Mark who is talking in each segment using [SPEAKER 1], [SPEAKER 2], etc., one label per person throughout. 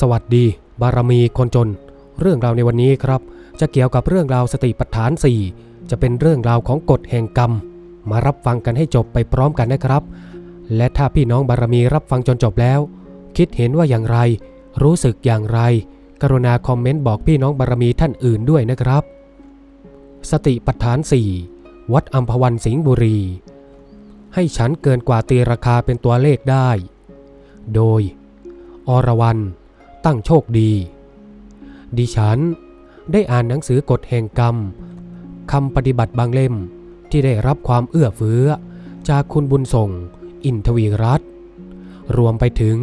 [SPEAKER 1] สวัสดี บารมีคนจน เรื่องราวในวันนี้ครับ จะเกี่ยวกับเรื่องราวสติปัฏฐาน 4 จะเป็นเรื่องราวของกฎแห่งกรรม มารับฟังกันให้จบไปพร้อมกันนะครับ และถ้าพี่น้องบารมีรับฟังจนจบแล้ว คิดเห็นว่าอย่างไร รู้สึกอย่างไร กรุณาคอมเมนต์บอกพี่น้องบารมีท่านอื่นด้วยนะครับ สติปัฏฐาน 4 วัดอัมพวันสิงห์บุรี ให้ฉันเกินกว่าตีราคาเป็นตัวเลขได้ โดย อรวรรณ ตั้งโชคดี ดิฉันได้อ่านหนังสือกฎแห่งกรรมคำปฏิบัติบางเล่มที่ได้รับความเอื้อเฟื้อ จากคุณบุญส่ง อินทวีรัตรวมไปถึง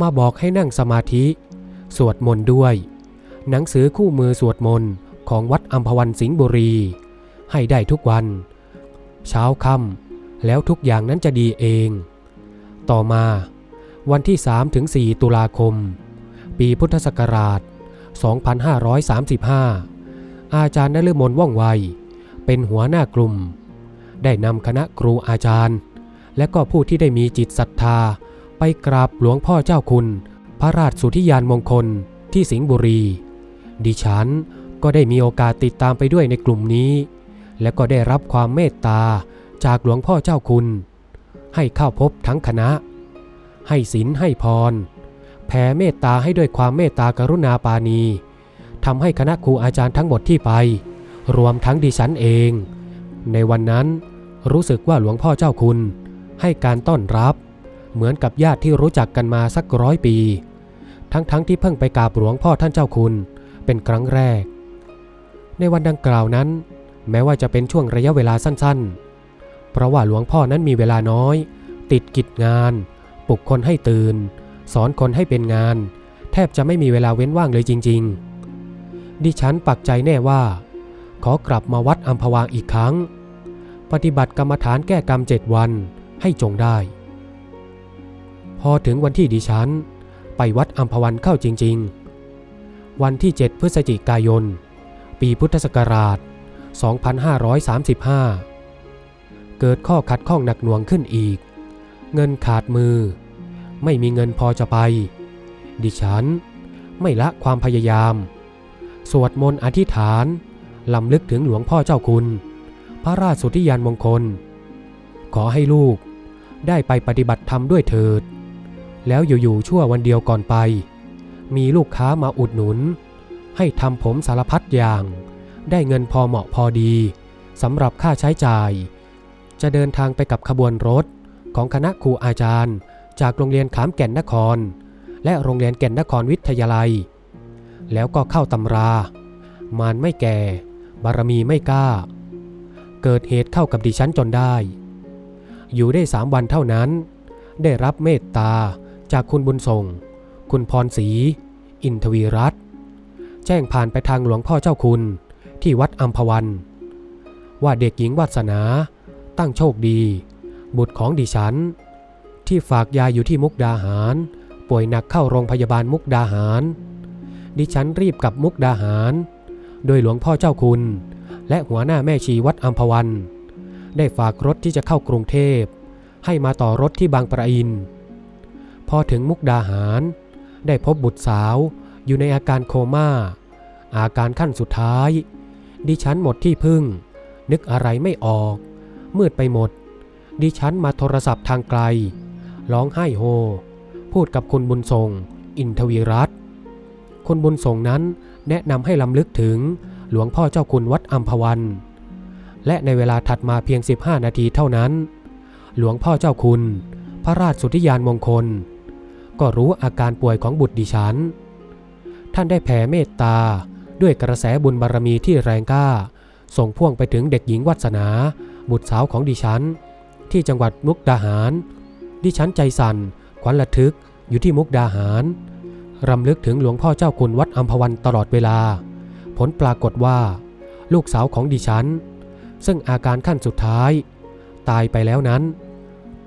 [SPEAKER 1] มาบอกให้นั่งสมาธิ สวดมนต์ด้วย หนังสือคู่มือสวดมนต์ของวัดอัมพวันสิงห์บุรี ให้ได้ทุกวัน เช้าค่ำแล้วทุกอย่างนั้นจะดีเอง ต่อมาวันที่3ถึง4ตุลาคม ปีพุทธศักราช 2535 อาจารย์นฤมลว่องไว เป็นหัวหน้ากลุ่ม ได้นำคณะครูอาจารย์ และก็ผู้ที่ได้มีจิตศรัทธา ไปกราบหลวงพ่อเจ้าคุณ พระราชสุธิยานมงคลที่สิงห์บุรี ดิฉันก็ได้มีโอกาสติดตามไปด้วยในกลุ่มนี้ และก็ได้รับความเมตตาจากหลวงพ่อเจ้าคุณ ให้เข้าพบทั้งคณะ ให้ศีลให้พร แผ่เมตตาให้ด้วยความเมตตากรุณาปานีทำให้คณะครูอาจารย์ทั้งหมดที่ไป รวมทั้งดิฉันเอง ในวันนั้นรู้สึกว่าหลวงพ่อเจ้าคุณ ให้การต้อนรับ เหมือนกับญาติที่รู้จักกันมาสักร้อยปี ทั้งๆทที่เพิ่งไปกราบหลวงพ่อท่านเจ้าคุณเป็นครั้งแรก ในวันดังกล่าวนั้น แม้ว่าจะเป็นช่วงระยะเวลาสั้นๆ เพราะว่าหลวงพ่อนั้นมีเวลาน้อย ติดกิจงาน ปลุกคนให้ตื่น สอนคนให้เป็นงาน แทบจะไม่มีเวลาเว้นว่างเลยจริง ๆ ดิฉันปักใจแน่ว่า ขอกลับมาวัดอัมพวางอีกครั้ง ปฏิบัติกรรมฐานแก้กรรมเจ็ดวันให้จงได้ พอถึงวันที่ดิฉัน ไปวัดอัมพวันเข้าจริง ๆ วันที่ 7 พฤศจิกายน ปีพุทธศักราช 2535 เกิดข้อขัดข้องหนักหน่วงขึ้นอีก เงินขาดมือ ไม่มีเงินพอจะไป ดิฉันไม่ละความพยายาม สวดมนต์อธิษฐานลำลึกถึงหลวงพ่อเจ้าคุณ พระราชสุธิยานมงคล ขอให้ลูกได้ไปปฏิบัติธรรมด้วยเถิด แล้วอยู่ๆชั่ววันเดียวก่อนไป มีลูกค้ามาอุดหนุน ให้ทำผมสารพัดอย่าง ได้เงินพอเหมาะพอดีสำหรับค่าใช้จ่าย จะเดินทางไปกับขบวนรถของคณะครูอาจารย์ จากโรงเรียนขามแก่นนคร และโรงเรียนแก่นนครวิทยาลัย แล้วก็เข้าตำรา มารไม่แก่ บารมีไม่กล้า เกิดเหตุเข้ากับดิฉันจนได้ อยู่ได้สามวันเท่านั้น ได้รับเมตตาจากคุณบุญส่ง คุณพรศรีอินทวีรัตน์แจ้งผ่านไปทางหลวงพ่อเจ้าคุณที่วัดอัมพวัน ว่าเด็กหญิงวัสนา ตั้งโชคดี บุตรของดิฉัน ที่ฝากยาอยู่ที่มุกดาหาร ป่วยหนักเข้าโรงพยาบาลมุกดาหาร ดิฉันรีบกลับมุกดาหาร โดยหลวงพ่อเจ้าคุณ และหัวหน้าแม่ชีวัดอัมพวัน ได้ฝากรถที่จะเข้ากรุงเทพ ให้มาต่อรถที่บางประอิน พอถึงมุกดาหาร ได้พบบุตรสาวอยู่ในอาการโคมา่า อาการขั้นสุดท้าย ดิฉันหมดที่พึ่ง นึกอะไรไม่ออก มืดไปหมด ดิฉันมาโทรศัพท์ทางไกล ร้องไห้โฮ พูดกับคุณบุญทรง อินทวีรัตน์คุณบุญทรงนั้นแนะนำให้ลำลึกถึงหลวงพ่อเจ้าคุณวัดอัมพวัน และในเวลาถัดมาเพียง 15 นาทีเท่านั้น หลวงพ่อเจ้าคุณ พระราชสุธิยานมงคล ก็รู้อาการป่วยของบุตรดิฉัน ท่านได้แผ่เมตตาด้วยกระแสบุญบารมีที่แรงกล้า ส่งพ่วงไปถึงเด็กหญิงวัสนา บุตรสาวของดิฉัน ที่จังหวัดมุกดาหาร ดิฉันใจสั่นขวัญระทึกอยู่ที่มุกดาหาร รำลึกถึงหลวงพ่อเจ้าคุณวัดอัมพวันตลอดเวลา ผลปรากฏว่า ลูกสาวของดิฉัน ซึ่งอาการขั้นสุดท้าย ตายไปแล้วนั้น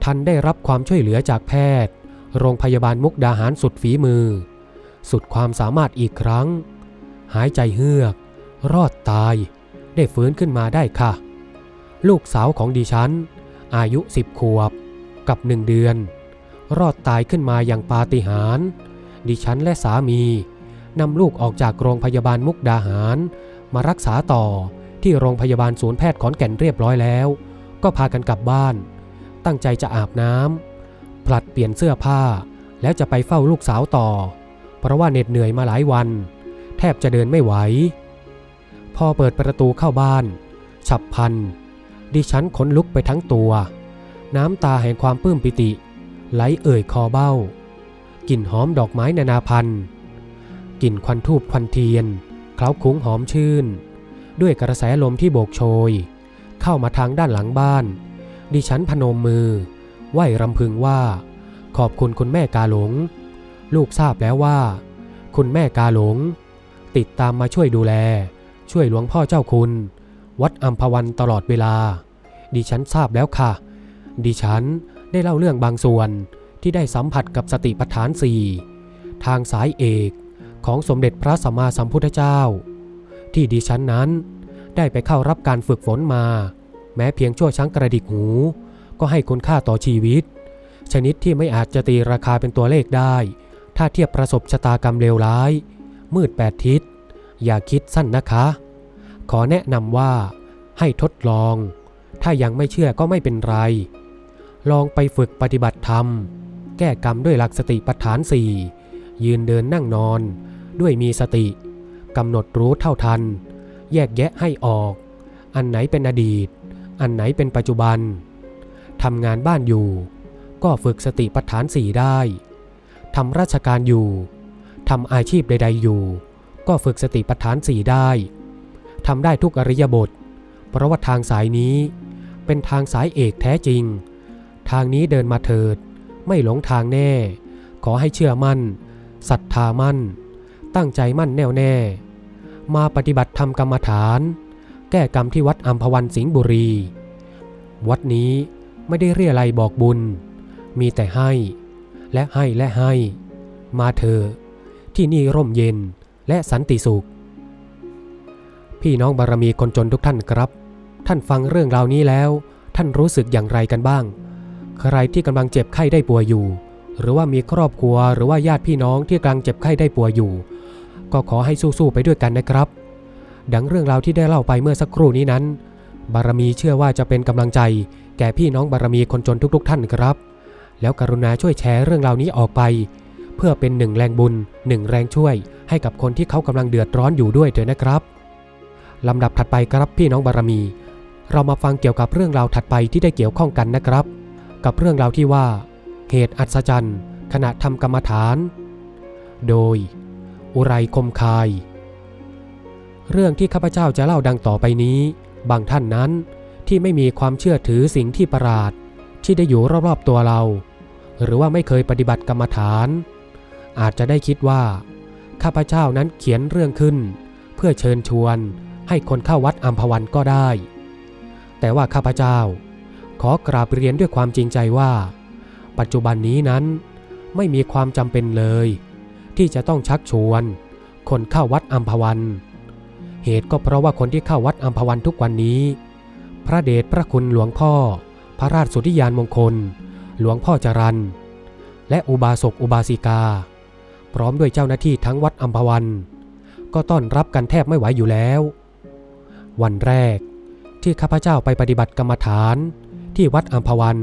[SPEAKER 1] ท่านได้รับความช่วยเหลือจากแพทย์ โรงพยาบาลมุกดาหารสุดฝีมือ สุดความสามารถอีกครั้ง หายใจเฮือก รอดตาย ได้ฟื้นขึ้นมาได้ค่ะ ลูกสาวของดิฉัน อายุสิบขวบ กับหนึ่งเดือน รอดตายขึ้นมาอย่างปาฏิหาริย์ดิฉันและสามีนำลูกออกจากโรงพยาบาลมุกดาหาร มารักษาต่อที่โรงพยาบาลศูนย์แพทย์ขอนแก่นเรียบร้อยแล้ว ก็พากันกลับบ้าน ตั้งใจจะอาบน้ำผลัดเปลี่ยนเสื้อผ้า แล้วจะไปเฝ้าลูกสาวต่อ เพราะว่าเหน็ดเหนื่อยมาหลายวัน แทบจะเดินไม่ไหว พอเปิดประตูเข้าบ้าน ฉับพลันดิฉันขนลุกไปทั้งตัว น้ำตาแห่งความปลื้มปิติ ไหลเอ่ยคอเบ้า กลิ่นหอมดอกไม้นานาพันธุ์กลิ่นควันทูบควันเทียน เคล้าคุ้งหอมชื่น ด้วยกระแสลมที่โบกโชย เข้ามาทางด้านหลังบ้าน ดิฉันพนมมือ ไหว้รำพึงว่า ขอบคุณคุณแม่กาหลง ลูกทราบแล้วว่า คุณแม่กาหลง ติดตามมาช่วยดูแล ช่วยหลวงพ่อเจ้าคุณ วัดอัมพวันตลอดเวลา ดิฉันทราบแล้วค่ะ ดิฉันได้เล่าเรื่องบางส่วนที่ได้สัมผัสกับสติปัฏฐานสี่ทางสายเอกของสมเด็จพระสัมมาสัมพุทธเจ้า ที่ดิฉันนั้นได้ไปเข้ารับการฝึกฝนมา แม้เพียงชั่วช้างกระดิกหู ก็ให้คุณค่าต่อชีวิต ชนิดที่ไม่อาจจะตีราคาเป็นตัวเลขได้ ถ้าเทียบประสบชะตากรรมเลวร้าย มืดแปดทิศ อย่าคิดสั้นนะคะ ขอแนะนำว่าให้ทดลอง ถ้ายังไม่เชื่อก็ไม่เป็นไร ลองไปฝึกปฏิบัติธรรม แก้กรรมด้วยหลักสติปัฏฐานสี่ยืนเดินนั่งนอน ด้วยมีสติกำหนดรู้เท่าทัน แยกแยะให้ออก อันไหนเป็นอดีต อันไหนเป็นปัจจุบันทำงานบ้านอยู่ ก็ฝึกสติปัฏฐานสี่ได้ทำราชการอยู่ทำอาชีพใด ๆ อยู่ ก็ฝึกสติปัฏฐานสี่ได้ทำได้ทุกอริยบท เพราะว่าทางสายนี้ เป็นทางสายเอกแท้จริง ทางนี้เดินมาเถิด ไม่หลงทางแน่ ขอให้เชื่อมั่นศรัทธามั่น ตั้งใจมั่นแน่วแน่ มาปฏิบัติธรรมกรรมฐาน แก้กรรมที่วัดอัมพวันสิงห์บุรี วัดนี้ไม่ได้เรียอะไรบอกบุญ มีแต่ให้ และให้และให้ มาเถอะที่นี่ร่มเย็นและสันติสุข พี่น้องบารมีคนจนทุกท่านครับ ท่านฟังเรื่องราวนี้แล้ว ท่านรู้สึกอย่างไรกันบ้าง ใครที่กำลังเจ็บไข้ได้ป่วยอยู่ หรือว่ามีครอบครัวหรือว่าญาติพี่น้องที่กำลังเจ็บไข้ได้ป่วยอยู่ ก็ขอให้สู้ๆไปด้วยกันนะครับ ดังเรื่องราวที่ได้เล่าไปเมื่อสักครู่นี้นั้น บารมีเชื่อว่าจะเป็นกำลังใจ แก่พี่น้องบารมีคนจนทุก ๆ ท่านครับ แล้วกรุณาช่วยแชร์เรื่องราวนี้ออกไป เพื่อเป็นหนึ่งแรงบุญหนึ่งแรงช่วย ให้กับคนที่เขากำลังเดือดร้อนอยู่ด้วยเถอะนะครับลำดับถัดไปครับพี่น้องบารมี เรามาฟังเกี่ยวกับเรื่องราวถัดไปที่ได้เกี่ยวข้องกันนะครับ กับเรื่องราวที่ว่า เหตุอัศจรรย์ ขณะทำกรรมฐาน โดย อุไรคมคาย เรื่องที่ข้าพเจ้าจะเล่าดังต่อไปนี้ บางท่านนั้นที่ไม่มีความเชื่อถือสิ่งที่ประหลาด ที่ได้อยู่รอบๆตัวเรา หรือว่าไม่เคยปฏิบัติกรรมฐาน อาจจะได้คิดว่า ข้าพเจ้านั้นเขียนเรื่องขึ้น เพื่อเชิญชวนให้คนเข้าวัดอัมพวันก็ได้ แต่ว่าข้าพเจ้า ขอกราบเรียนด้วยความจริงใจว่า ปัจจุบันนี้นั้น ไม่มีความจำเป็นเลย ที่จะต้องชักชวน คนเข้าวัดอัมพวัน เหตุก็เพราะว่าคนที่เข้าวัดอัมพวันทุกวันนี้ พระเดชพระคุณหลวงพ่อ พระราชสุธิยานมงคล หลวงพ่อจรันและอุบาสกอุบาสิกา พร้อมด้วยเจ้าหน้าที่ทั้งวัดอัมพวันก็ต้อนรับกันแทบไม่ไหวอยู่แล้ว วันแรกที่ข้าพเจ้าไปปฏิบัติกรรมฐาน ที่วัดอัมพวัน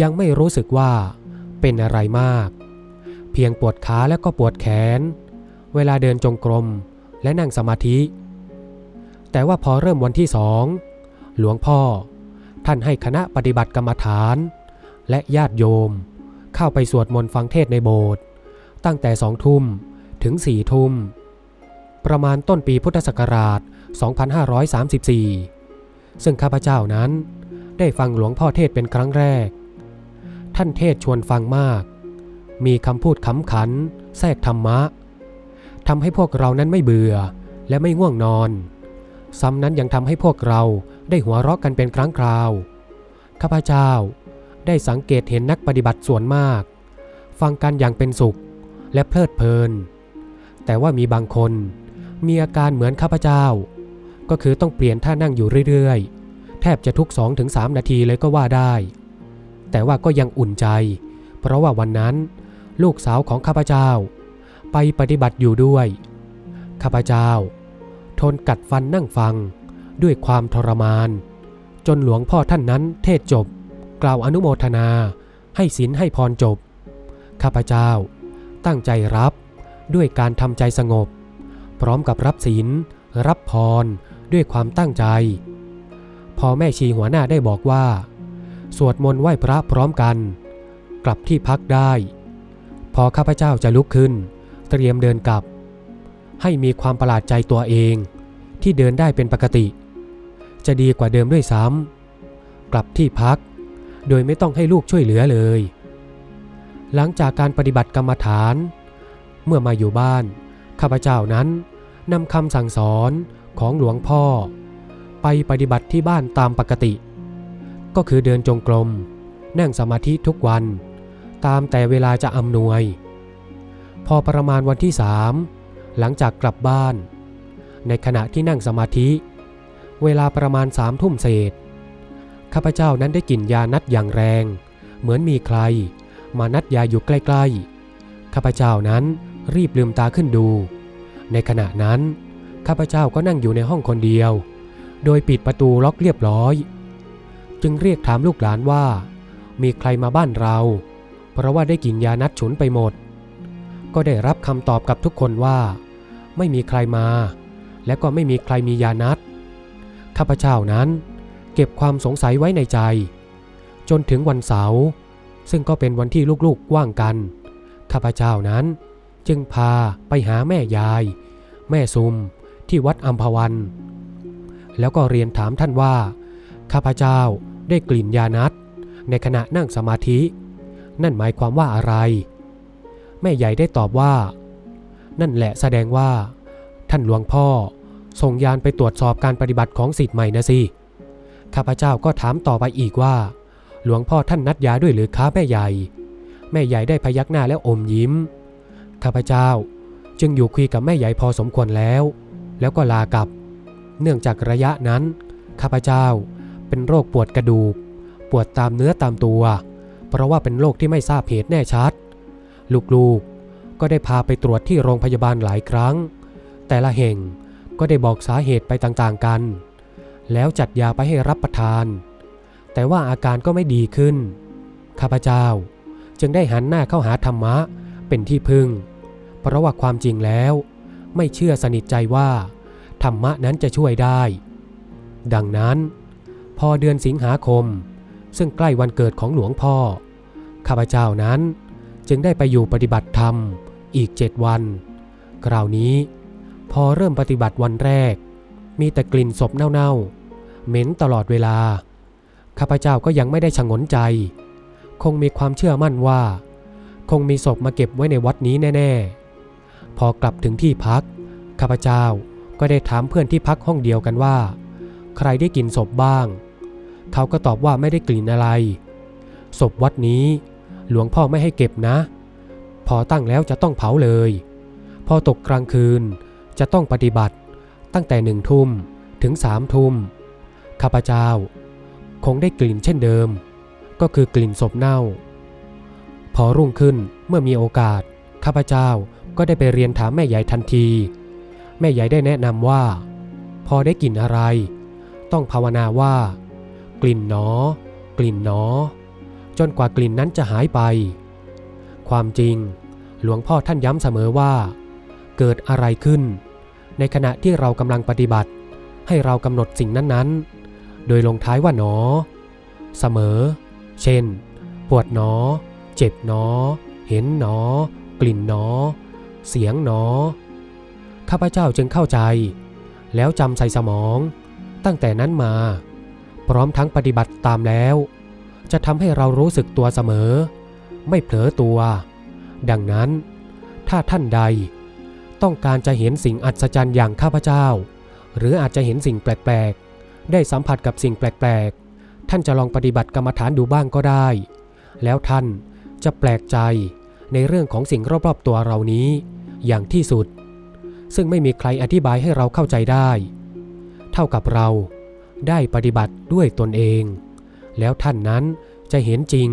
[SPEAKER 1] ยังไม่รู้สึกว่าเป็นอะไรมาก เพียงปวดขาและก็ปวดแขน เวลาเดินจงกรมและนั่งสมาธิ แต่ว่าพอเริ่มวันที่สอง หลวงพ่อท่านให้คณะปฏิบัติกรรมฐาน และญาติโยม เข้าไปสวดมนต์ฟังเทศในโบสถ์ตั้งแต่สองทุ่มถึงสี่ทุ่ม ประมาณต้นปีพุทธศักราช 2534 ซึ่งข้าพเจ้านั้น ได้ฟังหลวงพ่อเทศเป็นครั้งแรก ท่านเทศชวนฟังมาก มีคำพูดขำขัน แทรกธรรมะทำให้พวกเรานั้นไม่เบื่อและไม่ง่วงนอน ซ้ำนั้นยังทำให้พวกเราได้หัวเราะกันเป็นครั้งคราว ข้าพเจ้าได้สังเกตเห็นนักปฏิบัติส่วนมาก ฟังกันอย่างเป็นสุขและเพลิดเพลิน แต่ว่ามีบางคนมีอาการเหมือนข้าพเจ้า ก็คือต้องเปลี่ยนท่านั่งอยู่เรื่อยๆ แทบจะทุก 2-3 นาทีเลยก็ว่าได้ แต่ว่าก็ยังอุ่นใจ เพราะว่าวันนั้น ลูกสาวของข้าพเจ้า ไปปฏิบัติอยู่ด้วย ข้าพเจ้า ทนกัดฟันนั่งฟังด้วยความทรมาน จนหลวงพ่อท่านนั้นเทศจบ กล่าวอนุโมทนา ให้ศีลให้พรจบ ข้าพเจ้า ตั้งใจรับด้วยการทำใจสงบ พร้อมกับรับศีลรับพรด้วยความตั้งใจ พอแม่ชีหัวหน้าได้บอกว่า สวดมนต์ไหว้พระพร้อมกัน กลับที่พักได้ พอข้าพเจ้าจะลุกขึ้น เตรียมเดินกลับ ให้มีความประหลาดใจตัวเอง ที่เดินได้เป็นปกติ จะดีกว่าเดิมด้วยซ้ำกลับที่พัก โดยไม่ต้องให้ลูกช่วยเหลือเลย หลังจากการปฏิบัติกรรมฐาน เมื่อมาอยู่บ้านข้าพเจ้านั้นนำคำสั่งสอนของหลวงพ่อ ไปปฏิบัติที่บ้านตามปกติ ก็คือเดินจงกรมนั่งสมาธิทุกวัน ตามแต่เวลาจะอำนวย พอประมาณวันที่สามหลังจากกลับบ้าน ในขณะที่นั่งสมาธิ เวลาประมาณสามทุ่มเศษข้าพเจ้านั้นได้กลิ่นยานัดอย่างแรง เหมือนมีใคร มานัดยาอยู่ใกล้ๆข้าพเจ้านั้นรีบลืมตาขึ้นดู ในขณะนั้นข้าพเจ้าก็นั่งอยู่ในห้องคนเดียว โดยปิดประตูล็อกเรียบร้อย จึงเรียกถามลูกหลานว่า มีใครมาบ้านเรา เพราะว่าได้กินยานัดฉุนไปหมด ก็ได้รับคำตอบกับทุกคนว่า ไม่มีใครมา และก็ไม่มีใครมียานัดข้าพเจ้านั้น เก็บความสงสัยไว้ในใจ จนถึงวันเสาร์ซึ่งก็เป็นวันที่ลูกๆว่างกัน ข้าพเจ้านั้นจึงพาไปหาแม่ยาย แม่ซุมที่วัดอัมพวัน แล้วก็เรียนถามท่านว่า ข้าพเจ้าได้กลิ่นยานัดในขณะนั่งสมาธิ นั่นหมายความว่าอะไร แม่ใหญ่ได้ตอบว่า นั่นแหละแสดงว่า ท่านหลวงพ่อส่งยานไปตรวจสอบการปฏิบัติของสิทธิ์ใหม่นะสิข้าพเจ้าก็ถามต่อไปอีกว่า หลวงพ่อท่านนัดยาด้วยหรือค้าแม่ใหญ่ แม่ใหญ่ได้พยักหน้าแล้วอมยิ้มข้าพเจ้าจึงอยู่คุยกับแม่ใหญ่พอสมควรแล้ว แล้วก็ลากลับ เนื่องจากระยะนั้น ข้าพเจ้าเป็นโรคปวดกระดูก ปวดตามเนื้อตามตัว เพราะว่าเป็นโรคที่ไม่ทราบเหตุแน่ชัด ลูกๆก็ได้พาไปตรวจที่โรงพยาบาลหลายครั้ง แต่ละแห่งก็ได้บอกสาเหตุไปต่างๆกัน แล้วจัดยาไปให้รับประทาน แต่ว่าอาการก็ไม่ดีขึ้น ข้าพเจ้าจึงได้หันหน้าเข้าหาธรรมะเป็นที่พึ่ง เพราะว่าความจริงแล้ว ไม่เชื่อสนิทใจว่า ธรรมะนั้นจะช่วยได้ ดังนั้น พอเดือนสิงหาคม ซึ่งใกล้วันเกิดของหลวงพ่อ ข้าพเจ้านั้นจึงได้ไปอยู่ปฏิบัติธรรมอีกเจ็ดวัน คราวนี้ พอเริ่มปฏิบัติวันแรก มีแต่กลิ่นศพเน่าๆ เหม็นตลอดเวลา ข้าพเจ้าก็ยังไม่ได้ชะงนใจ คงมีความเชื่อมั่นว่า คงมีศพมาเก็บไว้ในวัดนี้แน่ ๆ พอกลับถึงที่พัก ข้าพเจ้า ก็ได้ถามเพื่อนที่พักห้องเดียวกันว่า ใครได้กลิ่นศพบ้าง เขาก็ตอบว่าไม่ได้กลิ่นอะไร ศพวัดนี้ หลวงพ่อไม่ให้เก็บนะ พอตั้งแล้วจะต้องเผาเลย พอตกกลางคืนจะต้องปฏิบัติ ตั้งแต่หนึ่งทุ่มถึงสามทุ่มข้าพเจ้า คงได้กลิ่นเช่นเดิม ก็คือกลิ่นศพเน่า พอรุ่งขึ้นเมื่อมีโอกาสข้าพเจ้าก็ได้ไปเรียนถามแม่ใหญ่ทันที แม่ใหญ่ได้แนะนำว่า พอได้กลิ่นอะไร ต้องภาวนาว่า กลิ่นหนอ กลิ่นหนอ จนกว่ากลิ่นนั้นจะหายไป ความจริง หลวงพ่อท่านย้ำเสมอว่า เกิดอะไรขึ้น ในขณะที่เรากำลังปฏิบัติ ให้เรากำหนดสิ่งนั้นๆ โดยลงท้ายว่าหนอ เสมอ เช่น ปวดหนอ เจ็บหนอ เห็นหนอ กลิ่นหนอ เสียงหนอ ข้าพเจ้าจึงเข้าใจ แล้วจำใส่สมอง ตั้งแต่นั้นมา พร้อมทั้งปฏิบัติตามแล้ว จะทำให้เรารู้สึกตัวเสมอ ไม่เผลอตัว ดังนั้น ถ้าท่านใด ต้องการจะเห็นสิ่งอัศจรรย์อย่างข้าพเจ้า หรืออาจจะเห็นสิ่งแปลกๆ ได้สัมผัสกับสิ่งแปลกๆ ท่านจะลองปฏิบัติกรรมฐานดูบ้างก็ได้ แล้วท่านจะแปลกใจในเรื่องของสิ่งรอบๆตัวเรานี้อย่างที่สุด ซึ่งไม่มีใครอธิบายให้เราเข้าใจได้ เท่ากับเราได้ปฏิบัติด้วยตนเอง แล้วท่านนั้นจะเห็นจริง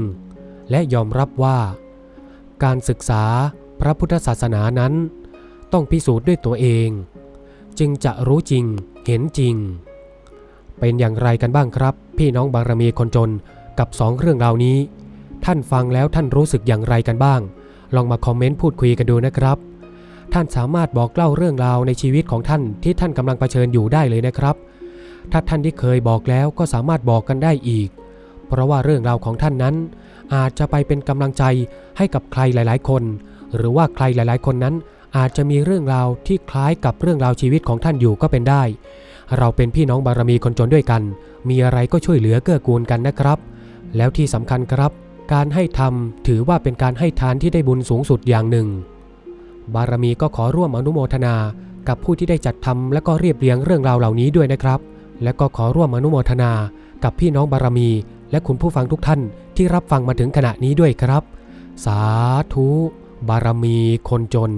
[SPEAKER 1] และยอมรับว่า การศึกษาพระพุทธศาสนานั้น ต้องพิสูจน์ด้วยตัวเอง จึงจะรู้จริงเห็นจริง เป็นอย่างไรกันบ้างครับ พี่น้องบารมีคนจนกับสองเรื่องราวนี้ ท่านฟังแล้วท่านรู้สึกอย่างไรกันบ้าง ลองมาคอมเมนต์พูดคุยกันดูนะครับ ท่านสามารถบอกเล่าเรื่องราวในชีวิตของท่านที่ท่านกำลังเผชิญอยู่ได้เลยนะครับ ถ้าท่านที่เคยบอกแล้วก็สามารถบอกกันได้อีก เพราะว่าเรื่องราวของท่านนั้น อาจจะไปเป็นกำลังใจให้กับใครหลาย ๆ คน หรือว่าใครหลาย ๆ คนนั้น อาจจะมีเรื่องราวที่คล้ายกับเรื่องราวชีวิตของท่านอยู่ก็เป็นได้ เราเป็นพี่น้องบารมีคนจนด้วยกัน มีอะไรก็ช่วยเหลือเกื้อกูลกันนะครับ แล้วที่สำคัญครับ การให้ทำถือว่าเป็นการให้ทานที่ได้บุญสูงสุดอย่างหนึ่ง บารมีก็ขอร่วมอนุโมทนา กับผู้ที่ได้จัดทำและก็เรียบเรียงเรื่องราวเหล่านี้ด้วยนะครับ และก็ขอร่วมอนุโมทนา กับพี่น้องบารมี และคุณผู้ฟังทุกท่านที่รับฟังมาถึงขณะนี้ด้วยครับ สาธุ บารมีคนจน